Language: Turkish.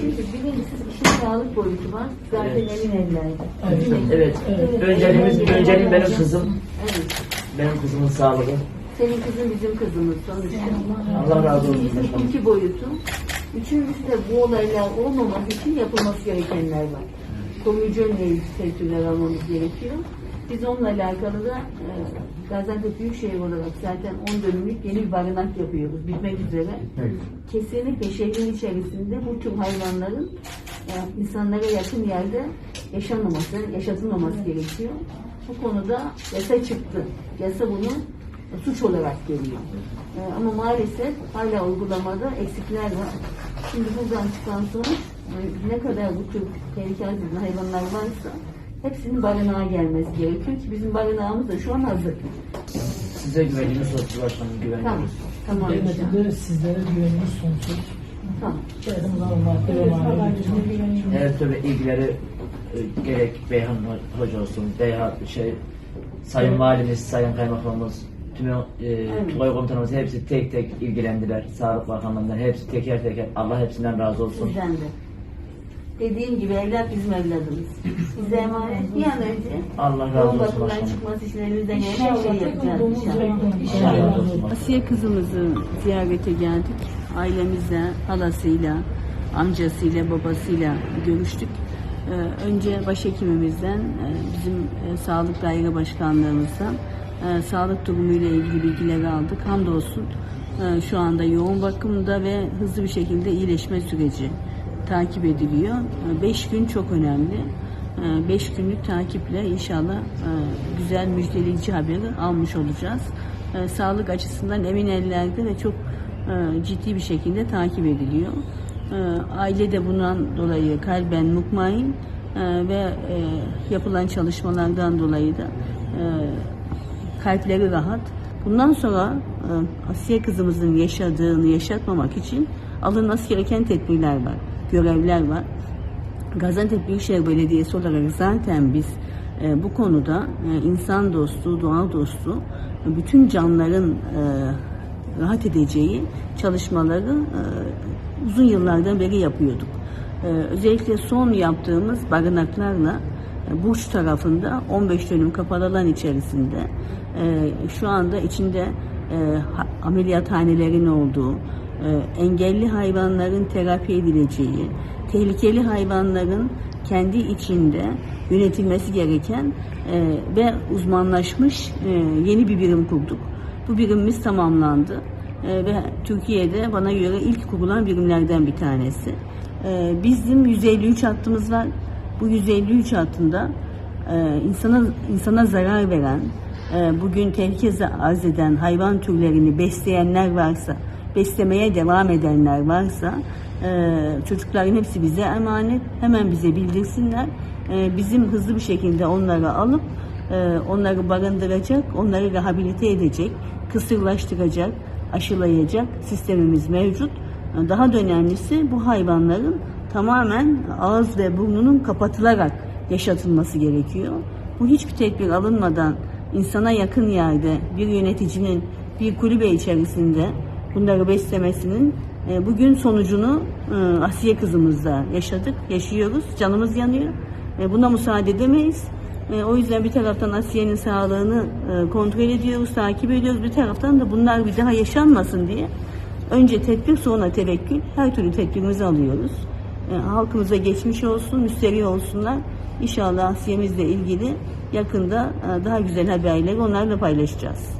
Şimdi birincisi işin sağlık boyutu var. Zaten Evet. elin ellerde. Evet. Mi? Evet. Önceliğimiz, önceliğim benim kızım. Evet. Benim kızımın sağlığı. Senin kızın bizim kızımız sonuçta. Allah razı olsun. İki boyutu. Üçüncüsü de bu olaylar olmaması için yapılması gerekenler var. Önleyici tedbirler almamız gerekiyor. Biz onunla alakalı da e, Gaziantep Büyükşehir olarak zaten 10 dönümlük yeni bir barınak yapıyoruz. Bitmek üzere. Kesinlikle şehrin içerisinde bu tür hayvanların e, insanlara yakın yerde yaşanmaması, yaşatılmaması gerekiyor. Bu konuda yasa çıktı. Yasa bunu suç olarak görüyor. E, ama maalesef hala uygulamada eksikler var. Şimdi buradan çıkan sonuç e, ne kadar bu tür tehlikeli hayvanlar varsa hepsinin barınağa gelmesi gerekiyor ki bizim barınağımız da şu an hazır. Size güvenimiz sonsuz başkanım Tamam. güveniyoruz. Tamam. Devlete de sizlere güvenimiz sonsuz. Tamam. Şehrimiz alın madde ve manevi Her türlü ilgileri e, gerek Beyhan Ho- Hoca olsun, Beyhan şey Sayın Valimiz, Sayın Kaymakamımız, tüm e, Tugay Komutanımız hepsi tek tek ilgilendiler. Sağlık Bakanlığı'ndan hepsi teker teker. Allah hepsinden razı olsun. Sizden de. Dediğim gibi evlat bizim evladımız. Bize emanet bir an önce Allah razı yoğun olsun bakımdan başkanım. çıkması için elimizden gelen her şeyi yapacağız inşallah. Allah razı olsun. Asiye kızımızı ziyarete geldik. Ailemizle, halasıyla, amcasıyla, babasıyla görüştük. Ee, önce başhekimimizden, e, bizim e, Sağlık Daire Başkanlığımızdan e, sağlık durumuyla ilgili bilgileri aldık. Hamdolsun e, şu anda yoğun bakımda ve hızlı bir şekilde iyileşme süreci takip ediliyor. 5 gün çok önemli. 5 günlük takiple inşallah e, güzel müjdeleyici haberi almış olacağız. E, Sağlık açısından emin ellerde ve çok e, ciddi bir şekilde takip ediliyor. Aile de bundan dolayı kalben mutmain e, ve yapılan çalışmalardan dolayı da kalpleri rahat. Bundan sonra Asiye kızımızın yaşadığını yaşatmamak için alınması gereken tedbirler var, görevler var. Gaziantep Büyükşehir Belediyesi olarak zaten biz e, bu konuda e, insan dostu, doğa dostu, bütün canlıların e, rahat edeceği çalışmaları e, uzun yıllardan beri yapıyorduk. E, özellikle son yaptığımız barınaklarla e, Burç tarafında 15 dönüm kapalı alan içerisinde e, şu anda içinde e, ha- ameliyathanelerin olduğu, engelli hayvanların terapi edileceği, tehlikeli hayvanların kendi içinde yönetilmesi gereken e, ve uzmanlaşmış e, yeni bir birim kurduk. Bu birimimiz tamamlandı E, ve Türkiye'de bana göre ilk kurulan birimlerden bir tanesi. E, bizim 153 hattımız var. Bu 153 hattında e, insana insana zarar veren, e, bugün tehlike arz eden hayvan türlerini besleyenler varsa, beslemeye devam edenler varsa, e, çocukların hepsi bize emanet. Hemen bize bildirsinler. E, bizim hızlı bir şekilde onları alıp e, onları barındıracak, onları rehabilite edecek, kısırlaştıracak, aşılayacak sistemimiz mevcut. Daha da önemlisi bu hayvanların tamamen ağız ve burnunun kapatılarak yaşatılması gerekiyor. Bu hiçbir tedbir alınmadan insana yakın yerde bir yöneticinin bir kulübe içerisinde bunları beslemesinin e, bugün sonucunu e, Asiye kızımızla yaşadık, yaşıyoruz, canımız yanıyor. E, buna müsaade edemeyiz. O yüzden bir taraftan Asiye'nin sağlığını kontrol ediyoruz, takip ediyoruz. Bir taraftan da bunlar bir daha yaşanmasın diye önce tedbir sonra tevekkül her türlü tedbirimizi alıyoruz. Halkımıza geçmiş olsun, müsterih olsunlar. İnşallah Asiye'mizle ilgili yakında daha güzel haberleri onlarla paylaşacağız.